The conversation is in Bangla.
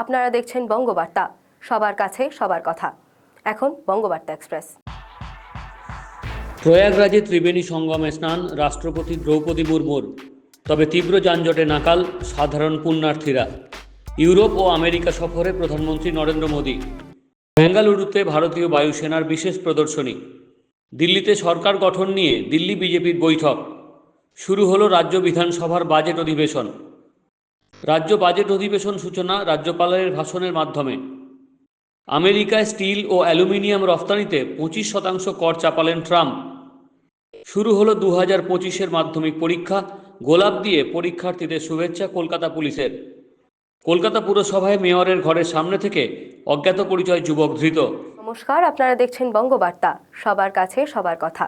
আপনারা দেখছেন বঙ্গবার্তা। সবার কাছে সবার কথা। এখন বঙ্গবার্তা এক্সপ্রেস। প্রয়াগরাজে ত্রিবেণী সঙ্গমে স্নান রাষ্ট্রপতি দ্রৌপদী মুর্মুর। তবে তীব্র যানজটে নাকাল সাধারণ পুণ্যার্থীরা। ইউরোপ ও আমেরিকা সফরে প্রধানমন্ত্রী নরেন্দ্র মোদী। বেঙ্গালুরুতে ভারতীয় বায়ুসেনার বিশেষ প্রদর্শনী। দিল্লিতে সরকার গঠন নিয়ে দিল্লি বিজেপির বৈঠক। শুরু হলো রাজ্য বিধানসভার বাজেট অধিবেশন। রাজ্য বাজেট অধিবেশন সূচনা রাজ্যপালের ভাষণের মাধ্যমে। আমেরিকায় স্টিল ও অ্যালুমিনিয়াম রফতানিতে পঁচিশ শতাংশ কর চাপালেন ট্রাম্প। শুরু হলো দু হাজার পঁচিশের মাধ্যমিক পরীক্ষা, গোলাপ দিয়ে পরীক্ষার্থীদের শুভেচ্ছা কলকাতা পুলিশের। কলকাতা পুরসভায় মেয়রের ঘরের সামনে থেকে অজ্ঞাত পরিচয় যুবক ধৃত। নমস্কার, আপনারা দেখছেন বঙ্গবার্তা। সবার কাছে সবার কথা।